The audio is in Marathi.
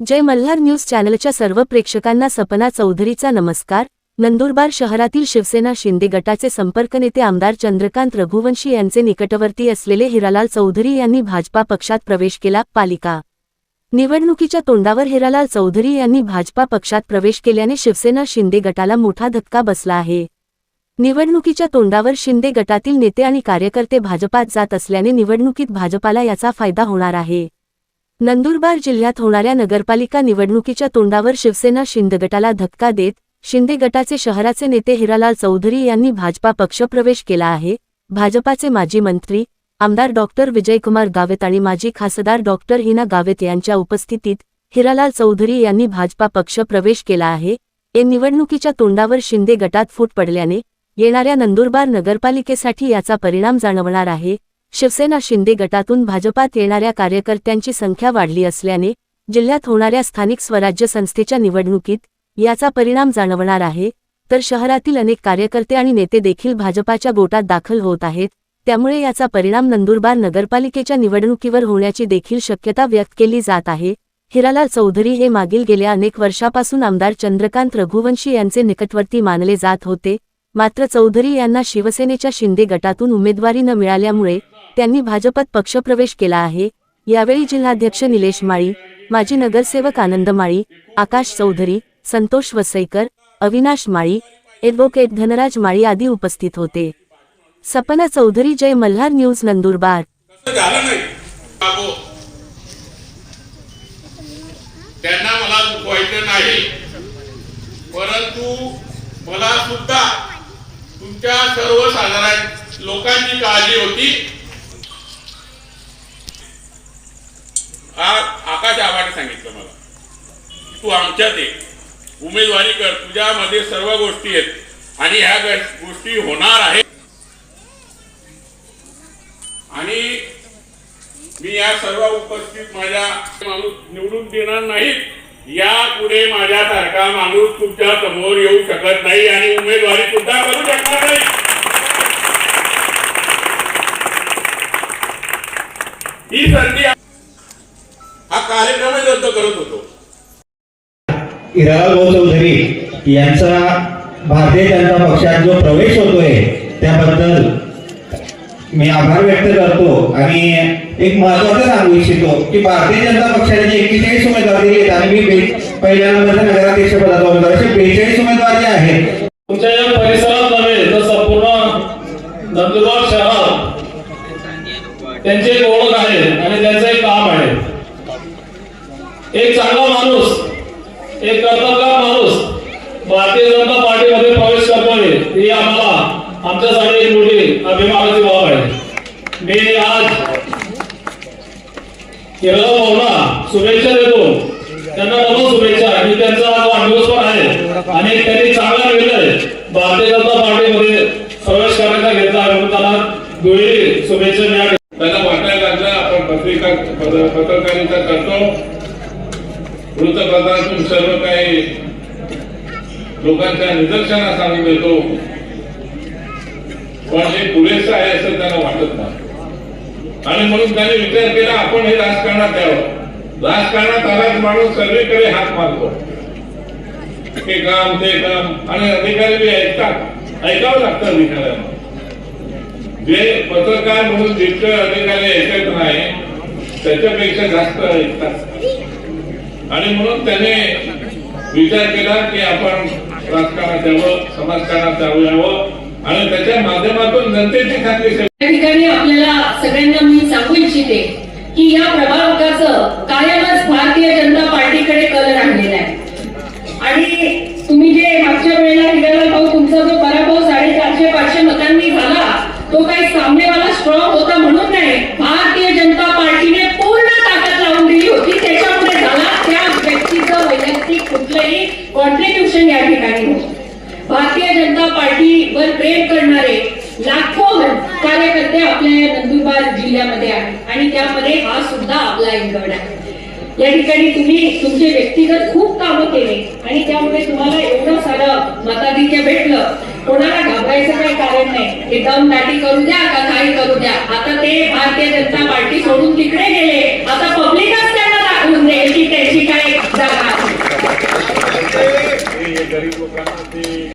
जय मल्हार न्यूज चॅनलच्या सर्व प्रेक्षकांना सपना चौधरीचा नमस्कार. नंदुरबार शहरातील शिवसेना शिंदे गटाचे संपर्क नेते आमदार चंद्रकांत रघुवंशी यांचे निकटवर्ती असलेले हिरालाल चौधरी यांनी भाजपा पक्षात प्रवेश केला पालिका. निवडणुकीच्या तोंडावर हिरालाल चौधरी यांनी भाजपा पक्षात प्रवेश केल्याने शिवसेना शिंदे गटाला मोठा धक्का बसला आहे. निवडणुकीच्या तोंडावर शिंदे गटातील नेते आणि कार्यकर्ते भाजपात जात असल्याने निवडणुकीत भाजपाला याचा फायदा होणार आहे. नंदुरबार जिल्ह्यात होणाऱ्या नगरपालिका निवडणुकीच्या तोंडावर शिवसेना शिंदे गटाला धक्का देत शिंदे गटाचे शहराचे नेते हिरालाल चौधरी यांनी भाजपा पक्षप्रवेश केला आहे. भाजपाचे माजी मंत्री आमदार डॉक्टर विजयकुमार गावित आणि माजी खासदार डॉक्टर हिना गावित यांच्या उपस्थितीत हिरालाल चौधरी यांनी भाजपा पक्ष प्रवेश केला आहे. ए निवडणुकीच्या तोंडावर शिंदे गटात फूट पडल्याने येणाऱ्या नंदुरबार नगरपालिकेसाठी याचा परिणाम जाणवणार आहे. शिवसेना शिंदे गटातून भाजपात येणाऱ्या कार्यकर्त्यांची संख्या वाढली असल्याने जिल्ह्यात होणाऱ्या स्थानिक स्वराज्य संस्थेच्या निवडणुकीत याचा परिणाम जाणवणार आहे. तर शहरातील अनेक कार्यकर्ते आणि नेते देखील भाजपाच्या गोटात दाखल होत आहेत. त्यामुळे याचा परिणाम नंदुरबार नगरपालिकेच्या निवडणुकीवर होण्याची देखील शक्यता व्यक्त केली जात आहे. हिरालाल चौधरी हे मागील गेल्या अनेक वर्षापासून आमदार चंद्रकांत रघुवंशी यांचे निकटवर्ती मानले जात होते. मात्र चौधरी यांना शिवसेनेच्या शिंदे गटातून उमेदवारी न मिळाल्यामुळे त्यांनी भाजपात पक्षप्रवेश केला आहे. यावेळी जिल्हाध्यक्ष निलेश माळी माजी नगरसेवक आनंद माळी आकाश चौधरी संतोष वसईकर अविनाश माळी ॲडव्होकेट धनराज माळी आदी उपस्थित होते. सपना चौधरी जय मल्हार न्यूज नंदुरबार त्यांना मला दुखवायचं नाही. परंतु मला सुद्धा तुमच्या सर्वसाधारण लोकांची काळजी होती. आज आकाश आबाने सांगितलं मला. तू आमच्यात ये. उमेदवारी कर. तुझ्यामध्ये सर्व गोष्टी आहेत. आणि ह्या गोष्टी होणार आहेत. आणि मी या सर्व उपस्थित माझ्या माणूस निवडून देणार नाहीत. यापुढे माझ्यासारखा माणूस तुमच्यासमोर येऊ शकत नाही आणि उमेदवारी सुद्धा करू शकणार नाही. करत होतो. भाऊ चौधरी यांचा भारतीय जनता पक्षात जो प्रवेश होतोय त्याबद्दल मी आभार व्यक्त करतो आणि एक महत्वाचं सांगू इच्छितो की भारतीय जनता पक्षाने जे एक्केचाळीस उमेदवार दिले आणि मी पहिल्या नंबरचा नगराध्यक्ष पदाचा उमेदवार असे बेचाळीस उमेदवार जे आहेत. तुमच्या या परिसरात नव्हे तर संपूर्ण नंदुरबार शहरात त्यांची एक ओळख आहे आणि त्यांचं एक काम आहे एक चांगला माणूस एक माणूस भारतीय जनता पार्टीमध्ये प्रवेश करतोय ही आम्हाला आमच्यासाठी एक मोठी अभिमानाची बाब आहे. मी आज केरळ भाऊला शुभेच्छा देतो. त्यांना डबल शुभेच्छा. आणि त्यांचा आज वाढदिवस पण आहे. आणि त्यांनी चांगला निर्णय भारतीय जनता पार्टीमध्ये प्रवेश करण्याचा घेतला आहे म्हणून त्यांना दुहेरी शुभेच्छा मिळाल्या त्यांना वाटायला लागलं आपण पत्रिका पत्र- पत्रकारिता करतो वृत्तपत्रातून सर्व काही लोकांच्या निदर्शनास आणून देतो पण हे पुरेसं आहे असं त्यांना वाटत नाही. आणि म्हणून त्यांनी विचार केला आपण हे राजकारणात द्यावं राजकारणात आलाच माणूस सगळीकडे हात मारतो. हे काम ते काम. आणि अधिकारी बी ऐकतात. ऐकावं लागतं अधिकाऱ्यांना. जे पत्रकार म्हणून जितके अधिकारी ऐकत नाही त्याच्यापेक्षा जास्त ऐकतात. आणि म्हणून त्याने विचार केला की आपण राजकारणात यावं समाजकारणात यावं आणि त्याच्या माध्यमातून जनतेची खात्री या ठिकाणी आपल्याला सगळ्यांना मी सांगू इच्छिते की या प्रभावकाचं कायमच भारतीय जनता पार्टीकडे कल राहिलेला आहे. आणि तुम्ही जे मागच्या वेळेला हिराला भाऊ तुमचा जो पराभव साडेचारशे पाचशे मतांनी झाला तो काही सामनेवाला स्ट्रॉंग होता म्हणून नाही. भारतीय जनता पार्टी कॉन्ट्रीब्युशन या ठिकाणी होतं. भारतीय जनता पार्टीवर प्रेम करणारे लाखो कार्यकर्ते आपल्या या नंदुरबार जिल्ह्यामध्ये आहेत. आणि त्यामध्ये हा सुद्धा आपला एक आहे. या ठिकाणी तुम्ही तुमचे व्यक्तिगत खूप कामं केले आणि त्यामुळे तुम्हाला एवढं सारं मताधिक्य भेटलं. कोणाला घाबरायचं काही कारण नाही. हे दम दाटी करू द्या का काही करू द्या. आता ते भारतीय जनता पार्टी सोडून तिकडे गेले. आता पब्लिकच કે ગરીબ લોકોમાંથી